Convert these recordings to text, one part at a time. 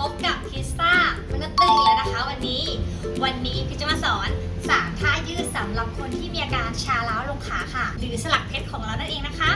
พบกับพิซซ่ามันก็ตึงแล้วนะคะวันนี้ วันนี้พี่จะมาสอนสามท่ายืดสำหรับคนที่มีอาการชาล้าวลงขาค่ะ หรือสลักเพชรของเรานั่นเองนะคะ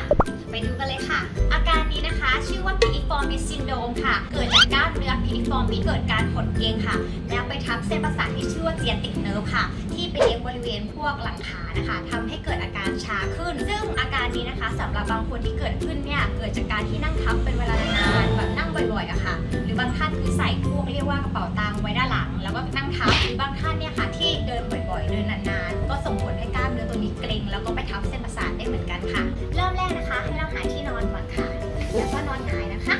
ไปดูกันเลยค่ะ อาการนี้นะคะ ชื่อว่า piriformis syndrome ค่ะ เกิดจากกล้ามเนื้อ piriformis เกิดการหดเกร็งค่ะ แล้วไปทับเส้นประสาทที่ชื่อว่า sciatic nerve ค่ะ ที่ไปเลี้ยงบริเวณพวกหลังขานะคะทำให้เกิดอาการชาขึ้น ซึ่งอาการนี้นะคะสำหรับบางคนที่เกิดขึ้นเนี่ยเกิดจากการที่นั่งทับเป็นเวลานานแบบนั่งบ่อยๆอะค่ะ หรือบางท่านคือใส่พวกเรียกว่ากระเป๋าตังค์ไว้ด้านหลัง แล้วก็นั่งทับหรือบางท่านเนี่ยค่ะที่เดินบ่อยๆ เดินนานๆ ก็ส่งผลให้กล้ามเนื้อตัวนี้เกร็งแล้วก็ไปทับเส้นประสาทได้เหมือนกันค่ะ เริ่มแรกนะคะ ให้เราหาที่นอนก่อนค่ะ แล้วก็นอนหงายนะคะ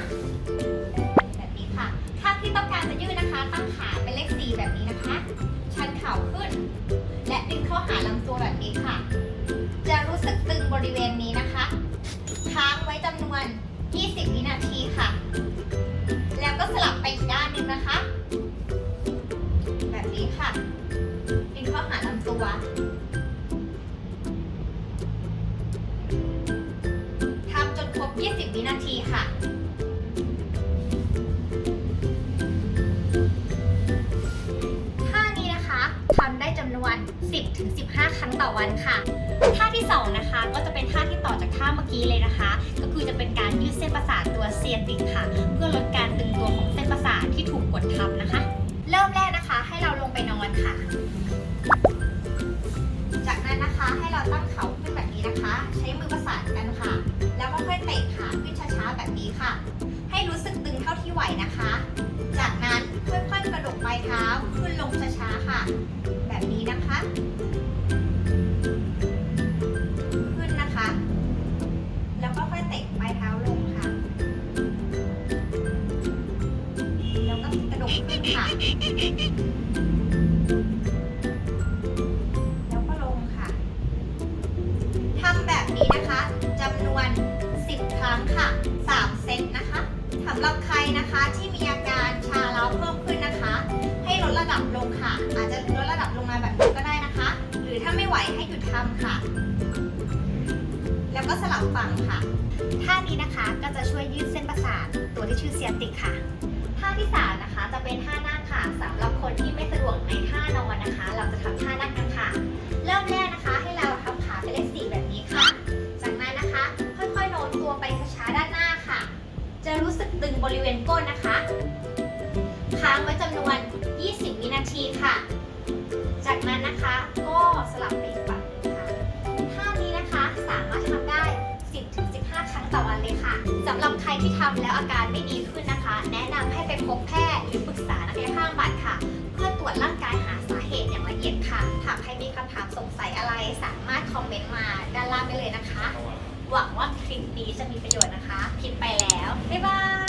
แบบนี้ค่ะ ถ้าที่ต้องการจะยืดนะคะ ตั้งขาเป็นเลขสี่แบบนี้นะคะ ชันเข่าขึ้น และดึงเข้าหาลำตัวแบบนี้ค่ะ จะรู้สึกตึงบริเวณนี้นะคะ ค้างไว้จำนวน 20 วินาทีค่ะ นะคะ แบบนี้ค่ะดึงเข้าหาลำตัว ทำจนครบ 20 วินาทีค่ะท่านี้นะคะทำได้จำนวน 10-15 ครั้งต่อวันค่ะ ท่าที่2นะคะก็จะเป็นท่าที่ต่อจากท่าเมื่อกี้เลยนะคะ ก็คือจะเป็นการยืดเส้นประสาทตัวเซียนติกค่ะ เพื่อลดการตึงตัวของเส้นประสาทที่ถูกกดทับนะคะ เริ่มแรกนะคะให้เราลงไปนอนค่ะ จากนั้นนะคะให้เราตั้งเข่าขึ้นแบบนี้นะคะ ใช้มือประสานกันค่ะ แล้วก็ค่อยเตะขาขึ้นช้าๆแบบนี้ค่ะ ให้รู้สึกตึงเท่าที่ไหวนะคะ จากนั้นค่อยๆกระดกปลายเท้าขึ้นลงช้าๆค่ะ ค่ะแล้วก็ลงค่ะทำแบบนี้นะคะจำนวน 10 ครั้งค่ะ 3 เซตนะคะสำหรับใครนะคะที่มีอาการชาเล้าเพิ่มขึ้นนะคะ ให้ลดระดับลงค่ะ อาจจะลดระดับลงมาแบบนี้ก็ได้นะคะ หรือถ้าไม่ไหวให้หยุดทำค่ะ แล้วก็สลับฝั่งค่ะท่านี้นะคะก็จะช่วยยืดเส้นประสาทตัวที่ชื่อเซียติกค่ะ ท่าที่สามนะคะ จะเป็นท่านั่งค่ะสำหรับคนที่ไม่สะดวกในท่านอนนะคะ เราจะทำท่านั่งกันค่ะ เริ่มแรกนะคะให้เราทำขาเป็นเลขสี่แบบนี้ค่ะ จากนั้นนะคะ ค่อยๆโน้มตัวไปช้าๆด้านหน้าค่ะ จะรู้สึกตึงบริเวณก้นนะคะค้างไว้จำนวน 20 วินาทีค่ะ จากนั้นนะคะก็สลับไปอีกฝั่งค่ะท่านี้นะคะสามารถทำได้ 10-15 ครั้งต่อวันเลยค่ะสำหรับใครที่ทำแล้วอาการไม่ดีขึ้น แนะนำให้ไปพบแพทย์หรือปรึกษานักกายภาพบำบัค่ะ เพื่อตรวจร่างกายหาสาเหตุอย่างละเอียดค่ะหากใครมีคำถามสงสัยอะไรสามารถคอมเมนต์มาด้านล่างได้เลยนะคะ หวังว่าคลิปนี้จะมีประโยชน์นะคะคลิปไปแล้วบ๊ายบาย